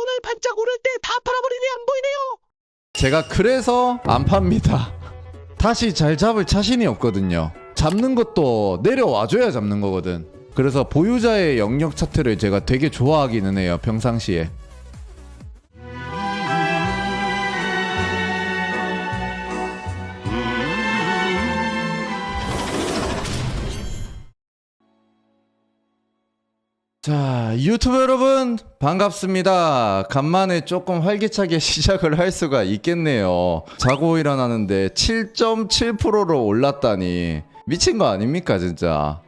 오늘 반짝 오를 때 다 팔아버리니 안 보이네요. 제가 그래서 안 팝니다. 다시 잘 잡을 자신이 없거든요. 잡는 것도 내려와줘야 잡는 거거든. 그래서 보유자의 영역 차트를 제가 되게 좋아하기는 해요. 평상시에. 자, 유튜브 여러분, 반갑습니다. 간만에 조금 활기차게 시작을 할 수가 있겠네요. 자고 일어나는데 7.7%로 올랐다니. 미친 거 아닙니까, 진짜?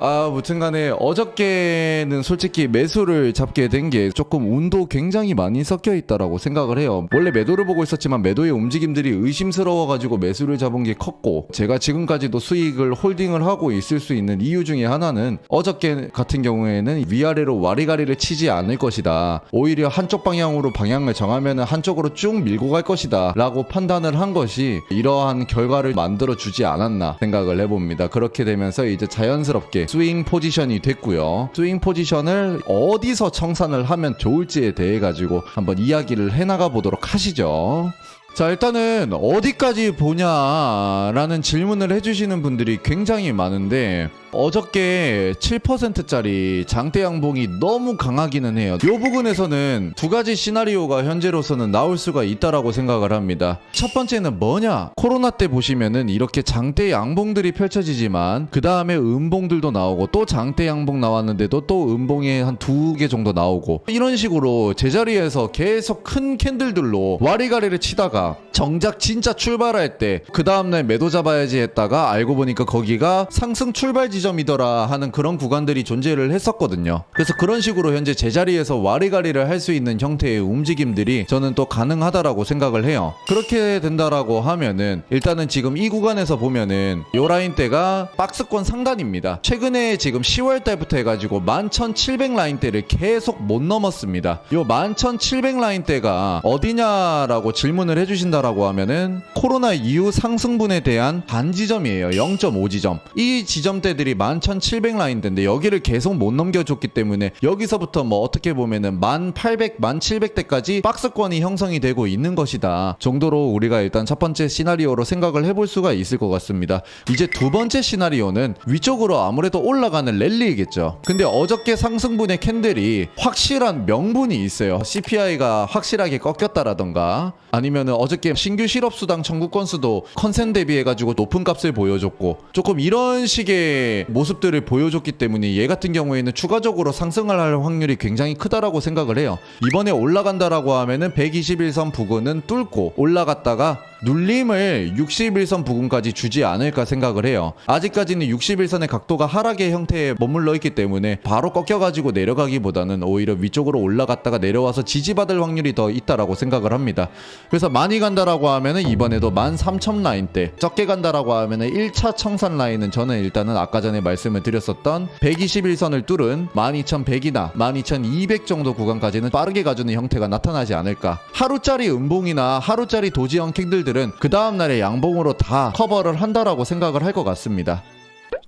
아, 무튼 간에 어저께는 솔직히 매수를 잡게 된 게 조금 운도 굉장히 많이 섞여 있다라고 생각을 해요. 원래 매도를 보고 있었지만 매도의 움직임들이 의심스러워가지고 매수를 잡은 게 컸고 제가 지금까지도 수익을 홀딩을 하고 있을 수 있는 이유 중에 하나는 어저께 같은 경우에는 위아래로 와리가리를 치지 않을 것이다. 오히려 한쪽 방향으로 방향을 정하면 한쪽으로 쭉 밀고 갈 것이다. 라고 판단을 한 것이 이러한 결과를 만들어 주지 않았나 생각을 해봅니다. 그렇게 되면서 이제 자연스럽게 스윙 포지션이 됐고요. 스윙 포지션을 어디서 청산을 하면 좋을지에 대해 가지고 한번 이야기를 해나가 보도록 하시죠. 자, 일단은 어디까지 보냐라는 질문을 해주시는 분들이 굉장히 많은데 어저께 7%짜리 장대 양봉이 너무 강하기는 해요. 이 부분에서는 두 가지 시나리오가 현재로서는 나올 수가 있다라고 생각을 합니다. 첫 번째는 뭐냐? 코로나 때 보시면은 이렇게 장대 양봉들이 펼쳐지지만 그 다음에 음봉들도 나오고 또 장대 양봉 나왔는데도 또 음봉이 한 두 개 정도 나오고 이런 식으로 제자리에서 계속 큰 캔들들로 와리가리를 치다가 정작 진짜 출발할 때 그 다음날 매도 잡아야지 했다가 알고 보니까 거기가 상승 출발 지점이더라 하는 그런 구간들이 존재를 했었거든요. 그래서 그런 식으로 현재 제자리에서 와리가리를 할 수 있는 형태의 움직임들이 저는 또 가능하다라고 생각을 해요. 그렇게 된다라고 하면은 일단은 지금 이 구간에서 보면은 요 라인대가 박스권 상단입니다. 최근에 지금 10월 달부터 해가지고 11,700 라인대를 계속 못 넘었습니다. 요 11,700 라인대가 어디냐라고 질문을 해주신다라고 하면은 코로나 이후 상승분에 대한 반지점이에요. 0.5지점. 이 지점대들이 11,700 라인대인데 여기를 계속 못 넘겨줬기 때문에 여기서부터 뭐 어떻게 보면은 1,800, 1,700대까지 박스권이 형성이 되고 있는 것이다. 정도로 우리가 일단 첫 번째 시나리오로 생각을 해볼 수가 있을 것 같습니다. 이제 두 번째 시나리오는 위쪽으로 아무래도 올라가는 랠리이겠죠. 근데 어저께 상승분의 캔들이 확실한 명분이 있어요. CPI가 확실하게 꺾였다라던가 아니면은 어저께 신규 실업 수당 청구 건수도 컨센 대비해가지고 높은 값을 보여줬고 조금 이런 식의 모습들을 보여줬기 때문에 얘 같은 경우에는 추가적으로 상승을 할 확률이 굉장히 크다라고 생각을 해요. 이번에 올라간다라고 하면은 121선 부근은 뚫고 올라갔다가 눌림을 61선 부근까지 주지 않을까 생각을 해요. 아직까지는 61선의 각도가 하락의 형태에 머물러 있기 때문에 바로 꺾여가지고 내려가기보다는 오히려 위쪽으로 올라갔다가 내려와서 지지받을 확률이 더 있다라고 생각을 합니다. 그래서 많이 간다라고 하면은 이번에도 13,000 라인대, 적게 간다라고 하면은 1차 청산 라인은 저는 일단은 아까 전에 말씀을 드렸었던 121선을 뚫은 12,100이나 12,200 정도 구간까지는 빠르게 가주는 형태가 나타나지 않을까. 하루짜리 음봉이나 하루짜리 도지형 캔들 들은 그 다음날의 양봉으로 다 커버를 한다라고 생각을 할 것 같습니다.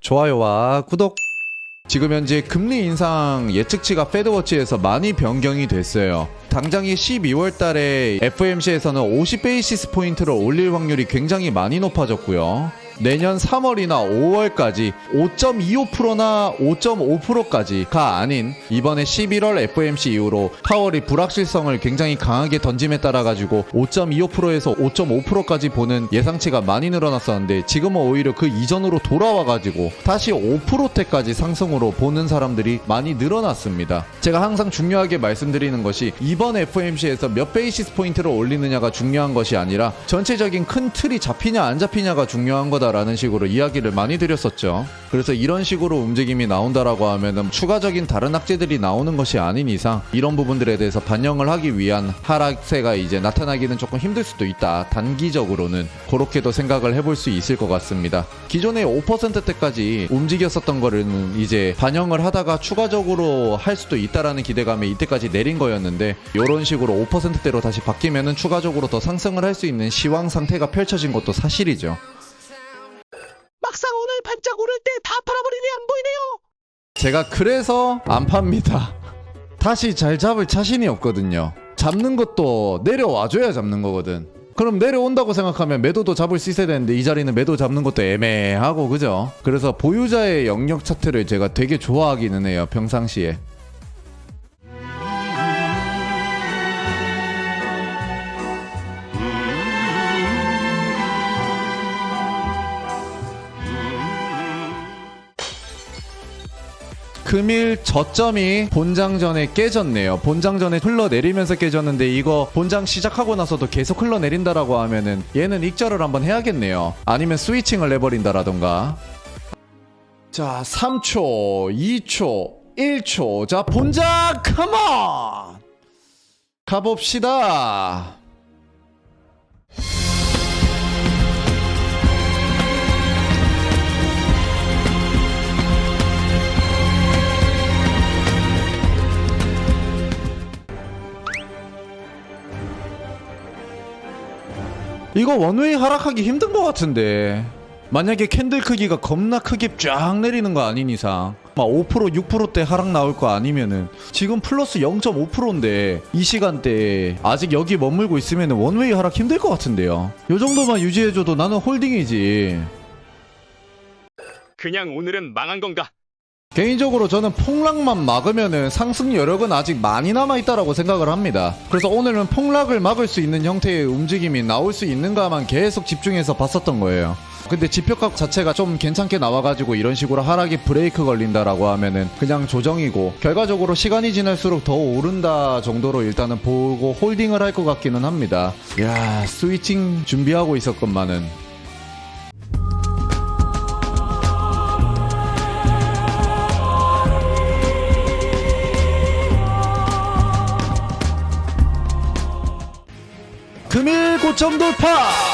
좋아요와 구독. 지금 현재 금리 인상 예측치가 페드워치에서 많이 변경이 됐어요. 당장 이 12월 달에 FMC에서는 50 베이시스 포인트를 올릴 확률이 굉장히 많이 높아졌고요. 내년 3월이나 5월까지 5.25%나 5.5%까지가 아닌 이번에 11월 FMC 이후로 파월이 불확실성을 굉장히 강하게 던짐에 따라 가지고 5.25%에서 5.5%까지 보는 예상치가 많이 늘어났었는데 지금은 오히려 그 이전으로 돌아와 가지고 다시 5%대까지 상승으로 보는 사람들이 많이 늘어났습니다. 제가 항상 중요하게 말씀드리는 것이 이번 FMC에서 몇 베이시스 포인트를 올리느냐가 중요한 것이 아니라 전체적인 큰 틀이 잡히냐 안 잡히냐가 중요한 거다라는 식으로 이야기를 많이 드렸었죠. 그래서 이런 식으로 움직임이 나온다라고 하면은 추가적인 다른 악재들이 나오는 것이 아닌 이상 이런 부분들에 대해서 반영을 하기 위한 하락세가 이제 나타나기는 조금 힘들 수도 있다. 단기적으로는 그렇게도 생각을 해볼 수 있을 것 같습니다. 기존에 5%대까지 움직였었던 거는 이제 반영을 하다가 추가적으로 할 수도 있다라는 기대감에 이때까지 내린 거였는데 이런 식으로 5%대로 다시 바뀌면은 추가적으로 더 상승을 할 수 있는 시황 상태가 펼쳐진 것도 사실이죠. 막상 오늘 반짝 오를 때 다 팔아버리니 안 보이네요. 제가 그래서 안 팝니다. 다시 잘 잡을 자신이 없거든요. 잡는 것도 내려와줘야 잡는 거거든. 그럼 내려온다고 생각하면 매도도 잡을 수 있어야 되는데 이 자리는 매도 잡는 것도 애매하고 그죠? 그래서 보유자의 영역 차트를 제가 되게 좋아하기는 해요 평상시에. 금일 저점이 본장전에 깨졌네요. 본장전에 흘러내리면서 깨졌는데 이거 본장 시작하고 나서도 계속 흘러내린다라고 하면은 얘는 익절을 한번 해야겠네요. 아니면 스위칭을 내버린다라던가. 자, 3초, 2초, 1초. 자, 본장 컴온! 가봅시다. 이거 원웨이 하락하기 힘든 것 같은데. 만약에 캔들 크기가 겁나 크게 쫙 내리는 거 아닌 이상 막 5% 6%대 하락 나올 거 아니면은 지금 플러스 0.5%인데 이 시간대에 아직 여기 머물고 있으면 원웨이 하락 힘들 것 같은데요. 요 정도만 유지해줘도 나는 홀딩이지. 그냥 오늘은 망한 건가? 개인적으로 저는 폭락만 막으면은 상승 여력은 아직 많이 남아있다라고 생각을 합니다. 그래서 오늘은 폭락을 막을 수 있는 형태의 움직임이 나올 수 있는가만 계속 집중해서 봤었던 거예요. 근데 지표값 자체가 좀 괜찮게 나와가지고 이런 식으로 하락이 브레이크 걸린다라고 하면은 그냥 조정이고 결과적으로 시간이 지날수록 더 오른다 정도로 일단은 보고 홀딩을 할 것 같기는 합니다. 야 스위칭 준비하고 있었건만은 금일 고점 돌파!